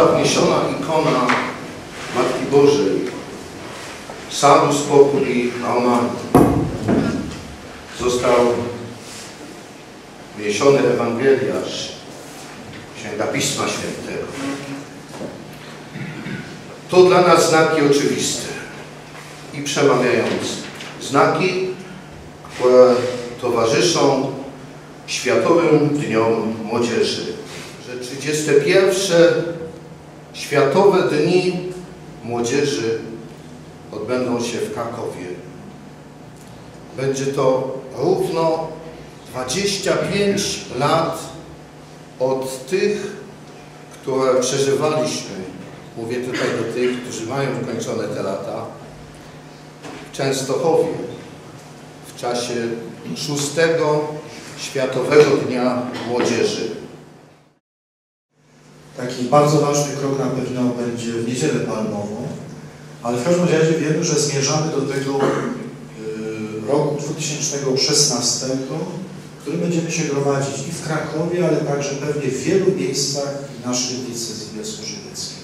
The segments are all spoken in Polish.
Została wniesiona ikona Matki Bożej, sadu spokój Aumanu. Został wniesiony Ewangeliarz, Księga Pisma Świętego. To dla nas znaki oczywiste i przemawiające. Znaki, które towarzyszą Światowym Dniom Młodzieży. Że 31 Światowe Dni Młodzieży odbędą się w Krakowie. Będzie to równo 25 lat od tych, które przeżywaliśmy. Mówię tutaj do tych, którzy mają ukończone te lata. W Częstochowie w czasie szóstego Światowego Dnia Młodzieży. Bardzo ważny krok na pewno będzie w Niedzielę Palmową, ale w każdym razie wiemy, że zmierzamy do tego y, roku 2016, w którym będziemy się gromadzić i w Krakowie, ale także pewnie w wielu miejscach naszej diecezji bielsko-żywieckiej.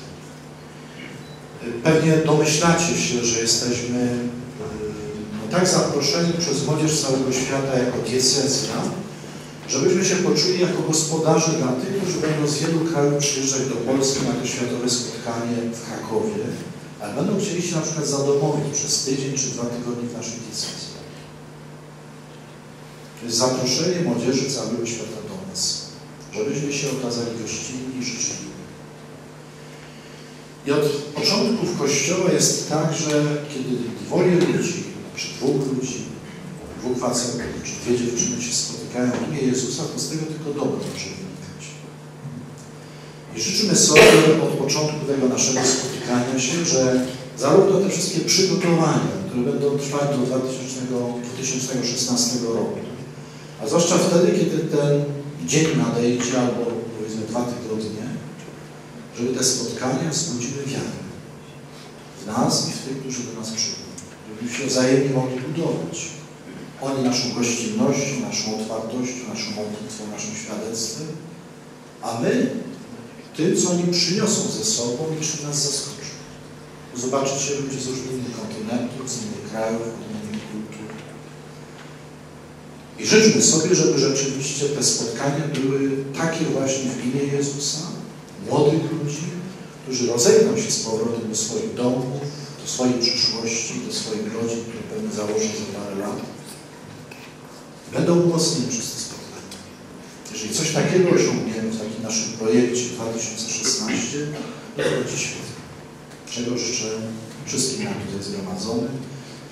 Pewnie domyślacie się, że jesteśmy y, no, tak zaproszeni przez młodzież całego świata jako diecezja, żebyśmy się poczuli jako gospodarze dla tych, którzy będą z wielu krajów przyjeżdżać do Polski na to światowe spotkanie w Krakowie, ale będą chcieli się na przykład zadomowić przez tydzień czy dwa tygodnie w naszej diecezji. To jest zaproszenie młodzieży całego świata do nas, żebyśmy się okazali gościnni i życzliwi. I od początków Kościoła jest tak, że kiedy dwoje ludzi, czy dwóch ludzi, dwóch facetów, czy dwie dziewczyny się spotykają w imię Jezusa, to z tego tylko dobro może wynikać. I życzymy sobie od początku tego naszego spotykania się, że zarówno te wszystkie przygotowania, które będą trwać do 2000, 2016 roku, a zwłaszcza wtedy, kiedy ten dzień nadejdzie, albo powiedzmy dwa tygodnie, żeby te spotkania wzbudziły wiarę w nas i w tych, którzy do nas przyjdą. Żebyśmy się wzajemnie mogli budować. Oni naszą gościnnością, naszą otwartością, naszą modlitwą, naszym świadectwem, a my tym, co oni przyniosą ze sobą i czym nas zaskoczą. Zobaczycie ludzi z różnych kontynentów, z innych krajów, od innych kultur. I życzmy sobie, żeby rzeczywiście te spotkania były takie właśnie w imię Jezusa, młodych ludzi, którzy rozejdą się z powrotem do swoich domów, do swojej przyszłości, do swoich rodzin, które pewnie założą za parę lat. Będą umocnieni przez te spotkania. Jeżeli coś takiego osiągniemy w takim naszym projekcie 2016, to świetnie. Czego życzę wszystkim nam tutaj zgromadzonym.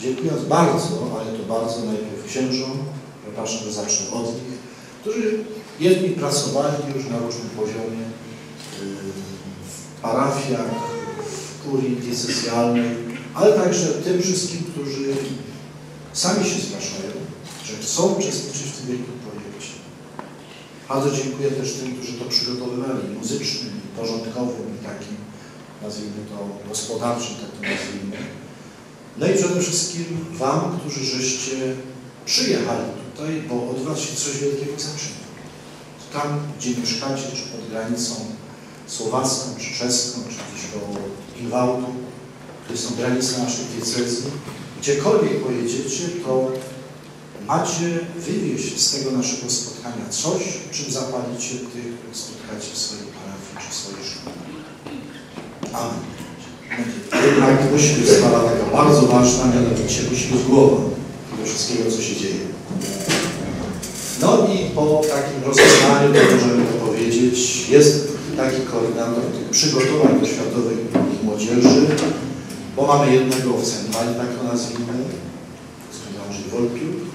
Dziękując bardzo, ale to bardzo najpierw księżom, przepraszam, że zacznę od nich, którzy jedni pracowali już na różnym poziomie yy, w parafiach, w kurii diecezjalnej, ale także tym wszystkim, którzy sami się zgłaszają, że chcą uczestniczyć w tym wielkim projekcie. Bardzo dziękuję też tym, którzy to przygotowywali, muzycznym, porządkowym i takim, nazwijmy to, gospodarczym, tak to nazwijmy. No i przede wszystkim Wam, którzy żeście przyjechali tutaj, bo od Was się coś wielkiego zaczyna. Tam, gdzie mieszkacie, czy pod granicą słowacką, czy czeską, czy gdzieś koło Inwałtu, to są granice naszej diecezji, gdziekolwiek pojedziecie, to macie wywieźć z tego naszego spotkania coś, czym zapalicie tych, których spotkacie w swojej parafii czy w swojej szkole. Amen. Jednak być sprawa taka bardzo ważna, mianowicie musi być głowa tego wszystkiego, co się dzieje. No i po takim rozeznaniu, to możemy to powiedzieć, jest taki koordynator tych przygotowań do Światowej Młodzieży, bo mamy jednego w centrali, tak to nazwijmy, z Andrzej Wolpiuk,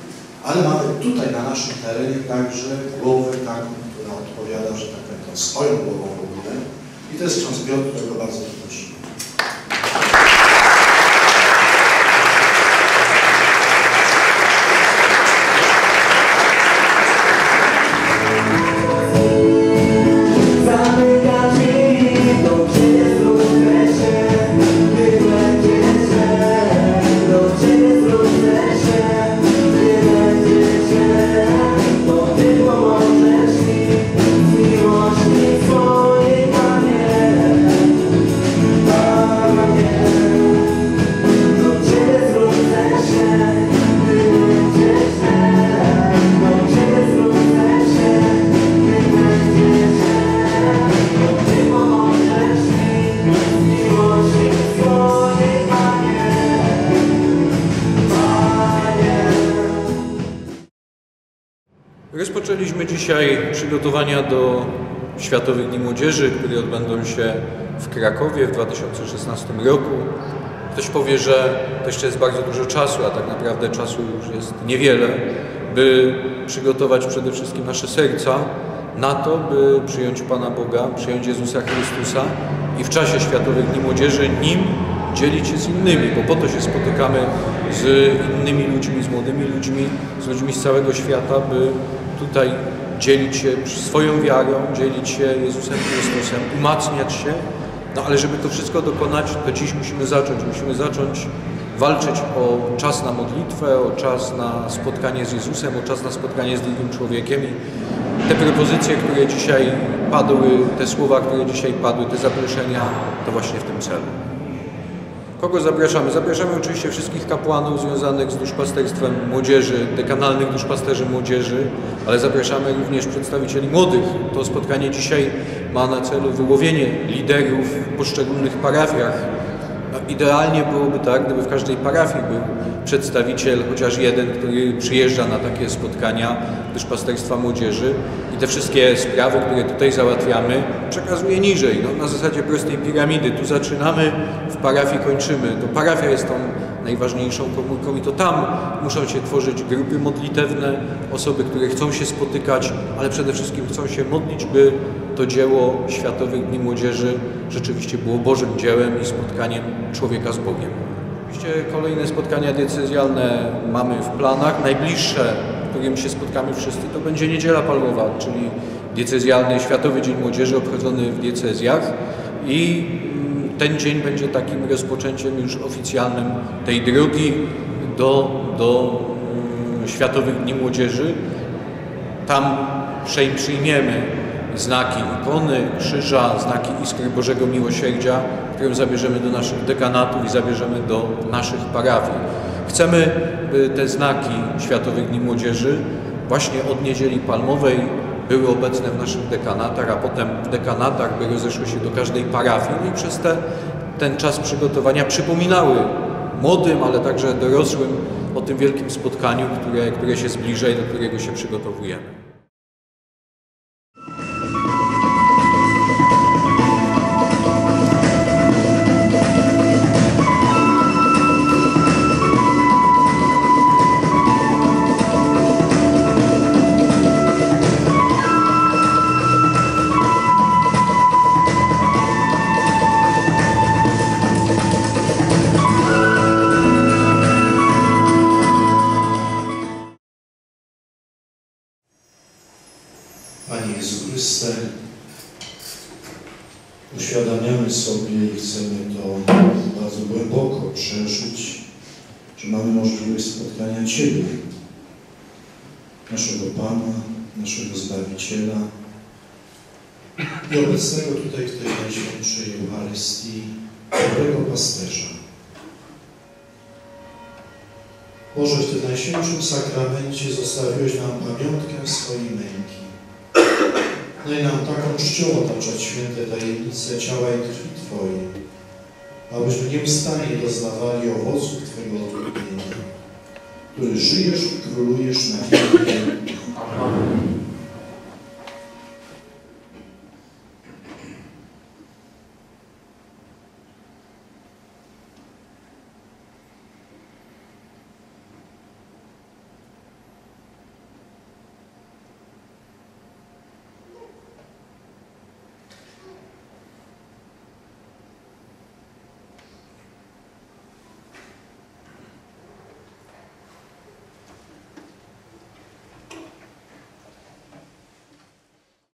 ale mamy tutaj na naszym terenie także głowę taką, która odpowiada, że tak powiem, swoją głową w ogóle. I to jest ksiądz Piotr, którego bardzo prosimy. Dzisiaj przygotowania do Światowych Dni Młodzieży, które odbędą się w Krakowie w 2016 roku. Ktoś powie, że to jeszcze jest bardzo dużo czasu, a tak naprawdę czasu już jest niewiele, by przygotować przede wszystkim nasze serca na to, by przyjąć Pana Boga, przyjąć Jezusa Chrystusa i w czasie Światowych Dni Młodzieży Nim dzielić się z innymi, bo po to się spotykamy z innymi ludźmi, z młodymi ludźmi, z ludźmi z całego świata, by tutaj dzielić się swoją wiarą, dzielić się Jezusem Chrystusem, umacniać się. No ale żeby to wszystko dokonać, to dziś musimy zacząć. Musimy zacząć walczyć o czas na modlitwę, o czas na spotkanie z Jezusem, o czas na spotkanie z drugim człowiekiem. I te propozycje, które dzisiaj padły, te słowa, które dzisiaj padły, te zaproszenia, to właśnie w tym celu. Kogo zapraszamy? Zapraszamy oczywiście wszystkich kapłanów związanych z duszpasterstwem młodzieży, dekanalnych duszpasterzy młodzieży, ale zapraszamy również przedstawicieli młodych. To spotkanie dzisiaj ma na celu wyłowienie liderów w poszczególnych parafiach. No, idealnie byłoby tak, gdyby w każdej parafii był przedstawiciel, chociaż jeden, który przyjeżdża na takie spotkania duszpasterstwa młodzieży i te wszystkie sprawy, które tutaj załatwiamy, przekazuje niżej, no, na zasadzie prostej piramidy. Tu zaczynamy, w parafii kończymy. To parafia jest tą najważniejszą komórką i to tam muszą się tworzyć grupy modlitewne, osoby, które chcą się spotykać, ale przede wszystkim chcą się modlić, by to dzieło Światowych Dni Młodzieży rzeczywiście było Bożym dziełem i spotkaniem człowieka z Bogiem. Oczywiście kolejne spotkania diecezjalne mamy w planach. Najbliższe, w którym się spotkamy wszyscy, to będzie Niedziela Palmowa, czyli diecezjalny Światowy Dzień Młodzieży obchodzony w diecezjach i mm, ten dzień będzie takim rozpoczęciem już oficjalnym tej drogi do, do mm, Światowych Dni Młodzieży. Tam przyjmiemy znaki ikony, krzyża, znaki Iskry Bożego Miłosierdzia, którą zabierzemy do naszych dekanatów i zabierzemy do naszych parafii. Chcemy, by te znaki Światowych Dni Młodzieży właśnie od Niedzieli Palmowej były obecne w naszych dekanatach, a potem w dekanatach by rozeszły się do każdej parafii. No i przez te, ten czas przygotowania przypominały młodym, ale także dorosłym o tym wielkim spotkaniu, które, które się zbliża i do którego się przygotowujemy. Panie Jezu Chryste, uświadamiamy sobie i chcemy to bardzo głęboko przeżyć, że mamy możliwość spotkania Ciebie, naszego Pana, naszego Zbawiciela i obecnego tutaj w tej Najświętszej Eucharystii dobrego pasterza. Boże, w tym Najświętszym Sakramencie zostawiłeś nam pamiątkę swojej męki. Daj nam taką czcią otaczać święte tajemnice ciała i krwi Twojej, abyśmy nieustannie doznawali owoców Twojego odkupienia, który żyjesz i królujesz na wieki. wieków.